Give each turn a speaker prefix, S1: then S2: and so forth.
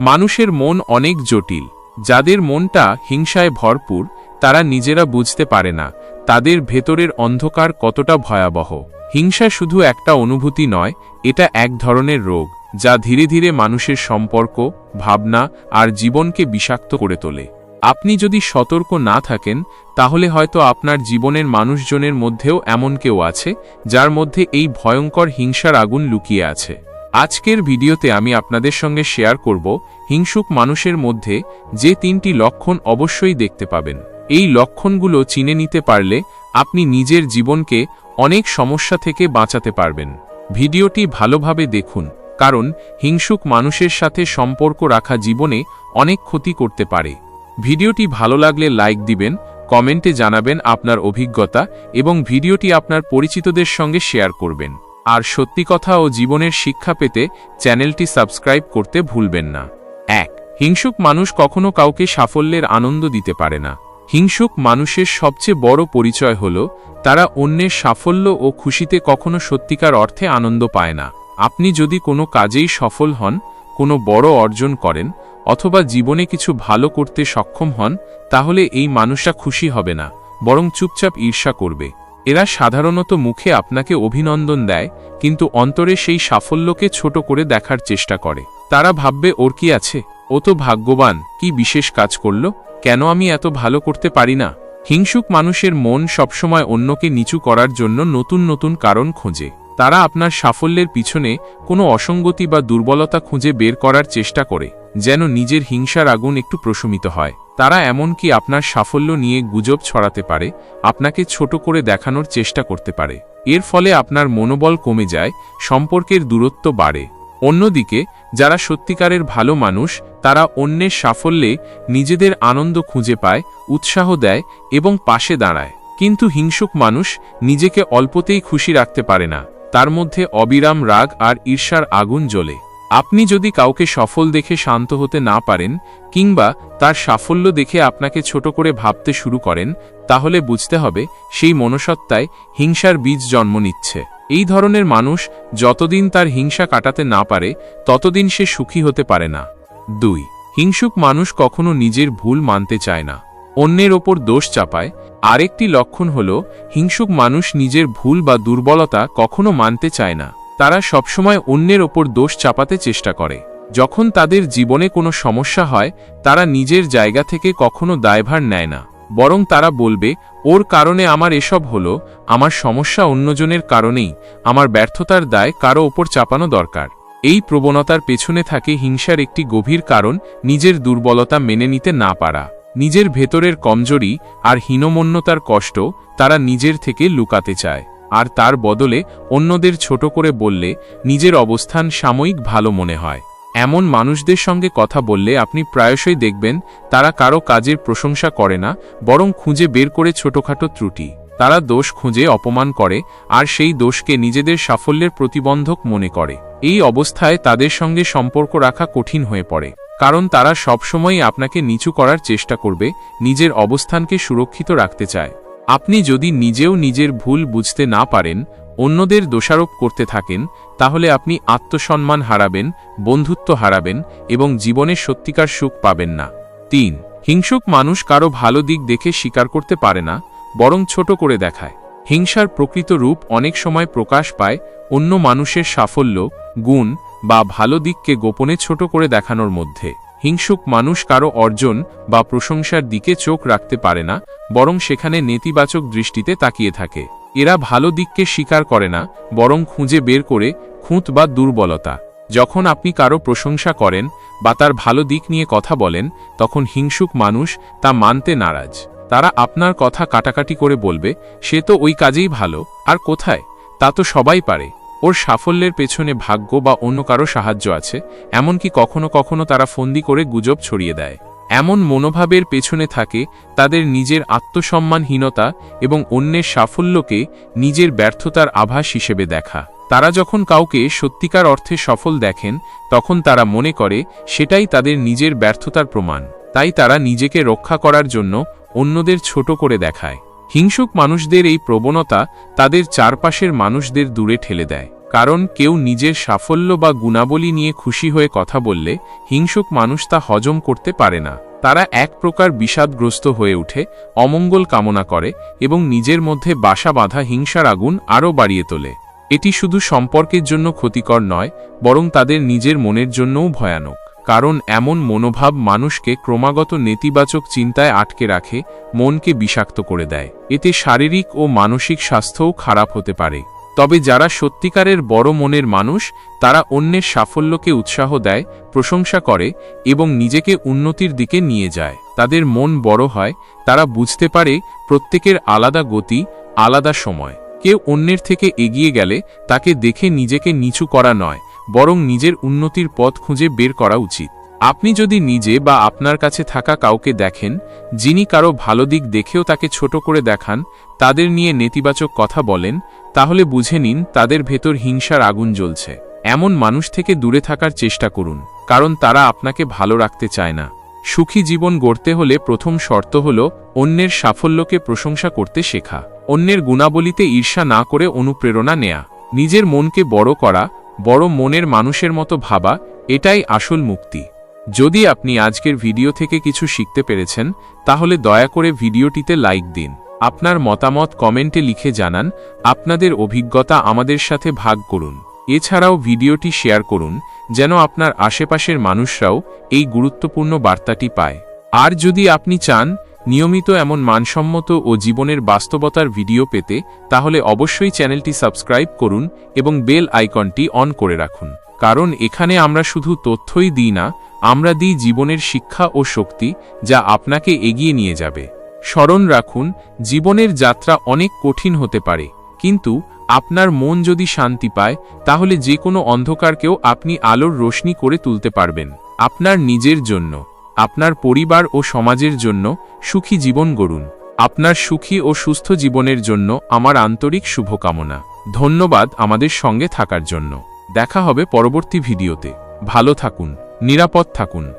S1: মানুষের মন অনেক জটিল। যাদের মনটা হিংসায় ভরপুর, তারা নিজেরা বুঝতে পারে না, তাদের ভেতরের অন্ধকার কতটা ভয়াবহ। হিংসা শুধু একটা অনুভূতি নয়, এটা এক ধরনের রোগ, যা ধীরে ধীরে মানুষের সম্পর্ক, ভাবনা আর জীবনকে বিষাক্ত করে তোলে। আপনি যদি সতর্ক না থাকেন, তাহলে হয়তো আপনার জীবনের মানুষজনের মধ্যেও এমন কেউ আছে, যার মধ্যে এই ভয়ঙ্কর হিংসার আগুন লুকিয়ে আছে। আজকের ভিডিওতে আমি আপনাদের সঙ্গে শেয়ার করব হিংসুক মানুষের মধ্যে যে তিনটি লক্ষণ অবশ্যই দেখতে পাবেন। এই লক্ষণগুলো চিনে নিতে পারলে আপনি নিজের জীবনকে অনেক সমস্যা থেকে বাঁচাতে পারবেন। ভিডিওটি ভালোভাবে দেখুন, কারণ হিংসুক মানুষের সাথে সম্পর্ক রাখা জীবনে অনেক ক্ষতি করতে পারে। ভিডিওটি ভালো লাগলে লাইক দিবেন, কমেন্টে জানাবেন আপনার অভিজ্ঞতা এবং ভিডিওটি আপনার পরিচিতদের সঙ্গে শেয়ার করবেন। আর সত্যি কথা ও জীবনের শিক্ষা পেতে চ্যানেলটি সাবস্ক্রাইব করতে ভুলবেন না। এক, হিংসুক মানুষ কখনো কাউকে সাফল্যের আনন্দ দিতে পারে না। হিংসুক মানুষের সবচেয়ে বড় পরিচয় হল, তারা অন্যের সাফল্য ও খুশিতে কখনো সত্যিকার অর্থে আনন্দ পায় না। আপনি যদি কোনো কাজেই সফল হন, কোনো বড় অর্জন করেন, অথবা জীবনে কিছু ভালো করতে সক্ষম হন, তাহলে এই মানুষটা খুশি হবে না, বরং চুপচাপ ঈর্ষা করবে। এরা সাধারণত মুখে আপনাকে অভিনন্দন দেয়, কিন্তু অন্তরে সেই সাফল্যকে ছোট করে দেখার চেষ্টা করে। তারা ভাববে, ওর কি আছে? ও তো ভাগ্যবান, কি বিশেষ কাজ করল? কেন আমি এত ভালো করতে পারি না? হিংসুক মানুষের মন সবসময় অন্যকে নিচু করার জন্য নতুন নতুন কারণ খোঁজে। তারা আপনার সাফল্যের পিছনে কোনো অসঙ্গতি বা দুর্বলতা খুঁজে বের করার চেষ্টা করে। যেন নিজের হিংসার আগুন একটু প্রশমিত হয়। তারা এমনকি আপনার সাফল্য নিয়ে গুজব ছড়াতে পারে, আপনাকে ছোট করে দেখানোর চেষ্টা করতে পারে। এর ফলে আপনার মনোবল কমে যায়, সম্পর্কের দূরত্ব বাড়ে। অন্যদিকে, যারা সত্যিকারের ভালো মানুষ, তারা অন্যের সাফল্যে নিজেদের আনন্দ খুঁজে পায়, উৎসাহ দেয় এবং পাশে দাঁড়ায়। কিন্তু হিংসুক মানুষ নিজেকে অল্পতেই খুশি রাখতে পারে না। তার মধ্যে অবিরাম রাগ আর ঈর্ষার আগুন জ্বলে। আপনি যদি কাউকে সফল দেখে শান্ত হতে না পারেন, কিংবা তার সাফল্য দেখে আপনাকে ছোট করে ভাবতে শুরু করেন, তাহলে বুঝতে হবে সেই মনসত্তায় হিংসার বীজ জন্ম নিচ্ছে। এই ধরনের মানুষ যতদিন তার হিংসা কাটাতে না পারে, ততদিন সে সুখী হতে পারে না। দুই, হিংসুক মানুষ কখনো নিজের ভুল মানতে চায় না। অন্যের ওপর দোষ চাপায়। আরেকটি লক্ষণ হল, হিংসুক মানুষ নিজের ভুল বা দুর্বলতা কখনো মানতে চায় না। তারা সবসময় অন্যের ওপর দোষ চাপাতে চেষ্টা করে। যখন তাদের জীবনে কোনো সমস্যা হয়, তারা নিজের জায়গা থেকে কখনো দায়ভার নেয় না। বরং তারা বলবে, ওর কারণে আমার এসব হলো, আমার সমস্যা অন্যজনের কারণেই, আমার ব্যর্থতার দায় কারও ওপর চাপানো দরকার। এই প্রবণতার পেছনে থাকে হিংসার একটি গভীর কারণ, নিজের দুর্বলতা মেনে নিতে না পারা। নিজের ভেতরের কমজোরি আর হীনমন্যতার কষ্ট তারা নিজের থেকে লুকাতে চায়। আর তার বদলে অন্যদের ছোট করে বললে নিজের অবস্থান সাময়িক ভালো মনে হয়। এমন মানুষদের সঙ্গে কথা বললে আপনি প্রায়শই দেখবেন তারা কারও কাজের প্রশংসা করে না, বরং খুঁজে বের করে ছোটখাটো ত্রুটি। তারা দোষ খুঁজে অপমান করে আর সেই দোষকে নিজেদের সাফল্যের প্রতিবন্ধক মনে করে। এই অবস্থায় তাদের সঙ্গে সম্পর্ক রাখা কঠিন হয়ে পড়ে, কারণ তারা সবসময়ই আপনাকে নিচু করার চেষ্টা করবে, নিজের অবস্থানকে সুরক্ষিত রাখতে চায়। আপনি যদি নিজেও নিজের ভুল বুঝতে না পারেন, অন্যদের দোষারোপ করতে থাকেন, তাহলে আপনি আত্মসম্মান হারাবেন, বন্ধুত্ব হারাবেন এবং জীবনে সত্যিকার সুখ পাবেন না। তিন, হিংসুক মানুষ কারও ভালো দিক দেখে স্বীকার করতে পারে না, বরং ছোট করে দেখায়। হিংসার প্রকৃত রূপ অনেক সময় প্রকাশ পায় অন্য মানুষের সাফল্য, গুণ বা ভালো দিককে গোপনে ছোট করে দেখানোর মধ্যে। হিংসুক মানুষ কারও অর্জন বা প্রশংসার দিকে চোখ রাখতে পারে না, বরং সেখানে নেতিবাচক দৃষ্টিতে তাকিয়ে থাকে। এরা ভালো দিককে স্বীকার করে না, বরং খুঁজে বের করে খুঁত বা দুর্বলতা। যখন আপনি কারও প্রশংসা করেন বা তার ভালো দিক নিয়ে কথা বলেন, তখন হিংসুক মানুষ তা মানতে নারাজ। তারা আপনার কথা কাটাকাটি করে বলবে, সে তো ওই কাজেই ভালো, আর কোথায়? তা তো সবাই পারে। ওর সাফল্যের পেছনে ভাগ্য বা অন্য কারও সাহায্য আছে, এমনকি কখনো কখনো তারা ফন্দি করে গুজব ছড়িয়ে দেয়। এমন মনোভাবের পেছনে থাকে তাদের নিজের আত্মসম্মানহীনতা এবং অন্যের সাফল্যকে নিজের ব্যর্থতার আভাস হিসেবে দেখা। তারা যখন কাউকে সত্যিকার অর্থে সফল দেখেন, তখন তারা মনে করে, সেটাই তাদের নিজের ব্যর্থতার প্রমাণ। তাই তারা নিজেকে রক্ষা করার জন্য অন্যদের ছোট করে দেখায়। হিংসুক মানুষদের এই প্রবণতা তাদের চারপাশের মানুষদের দূরে ঠেলে দেয়। কারণ কেউ নিজের সাফল্য বা গুণাবলী নিয়ে খুশি হয়ে কথা বললে হিংসুক মানুষ তা হজম করতে পারে না। তারা এক প্রকার বিষাদগ্রস্ত হয়ে উঠে, অমঙ্গল কামনা করে এবং নিজের মধ্যে বাসা বাঁধা হিংসার আগুন আরও বাড়িয়ে তোলে। এটি শুধু সম্পর্কের জন্য ক্ষতিকর নয়, বরং তাদের নিজের মনের জন্যও ভয়ানক। কারণ এমন মনোভাব মানুষকে ক্রমাগত নেতিবাচক চিন্তায় আটকে রাখে, মনকে বিষাক্ত করে দেয়। এতে শারীরিক ও মানসিক স্বাস্থ্যও খারাপ হতে পারে। তবে যারা সত্যিকারের বড় মনের মানুষ, তারা অন্যের সাফল্যকে উৎসাহ দেয়, প্রশংসা করে এবং নিজেকে উন্নতির দিকে নিয়ে যায়। তাদের মন বড় হয়, তারা বুঝতে পারে প্রত্যেকের আলাদা গতি, আলাদা সময়। কেউ অন্যের থেকে এগিয়ে গেলে তাকে দেখে নিজেকে নিচু করা নয়, বরং নিজের উন্নতির পথ খুঁজে বের করা উচিত। আপনি যদি নিজে বা আপনার কাছে থাকা কাউকে দেখেন, যিনি কারও ভালো দিক দেখেও তাকে ছোট করে দেখান, তাদের নিয়ে নেতিবাচক কথা বলেন তাহলে বুঝে নিন, তাদের ভেতর হিংসার আগুন জ্বলছে। এমন মানুষ থেকে দূরে থাকার চেষ্টা করুন, কারণ তারা আপনাকে ভালো রাখতে চায় না। সুখী জীবন গড়তে হলে প্রথম শর্ত হল, অন্যের সাফল্যকে প্রশংসা করতে শেখা। অন্যের গুণাবলিতে ঈর্ষা না করে অনুপ্রেরণা নেয়া। নিজের মনকে বড় করা, বড় মনের মানুষের মতো ভাবা, এটাই আসল মুক্তি। যদি আপনি আজকের ভিডিও থেকে কিছু শিখতে পেরেছেন, তাহলে দয়া করে ভিডিওটিতে লাইক দিন। আপনার মতামত কমেন্টে লিখে জানান, আপনাদের অভিজ্ঞতা আমাদের সাথে ভাগ করুন। এছাড়াও ভিডিওটি শেয়ার করুন, যেন আপনার আশেপাশের মানুষরাও এই গুরুত্বপূর্ণ বার্তাটি পায়। আর যদি আপনি চান নিয়মিত এমন মানসম্মত ও জীবনের বাস্তবতার ভিডিও পেতে, তাহলে অবশ্যই চ্যানেলটি সাবস্ক্রাইব করুন এবং বেল আইকনটি অন করে রাখুন। কারণ এখানে আমরা শুধু তথ্যই দিই না, আমরা দিই জীবনের শিক্ষা ও শক্তি, যা আপনাকে এগিয়ে নিয়ে যাবে। স্মরণ রাখুন, জীবনের যাত্রা অনেক কঠিন হতে পারে। কিন্তু আপনার মন যদি শান্তি পায়, তাহলে যে কোনো অন্ধকারকেও আপনি আলোর রোশনি করে তুলতে পারবেন। আপনার নিজের জন্য, আপনার পরিবার ও সমাজের জন্য সুখী জীবন গড়ুন। আপনার সুখী ও সুস্থ জীবনের জন্য আমার আন্তরিক শুভকামনা। ধন্যবাদ আমাদের সঙ্গে থাকার জন্য। দেখা হবে পরবর্তী ভিডিওতে। ভালো থাকুন, নিরাপদ থাকুন।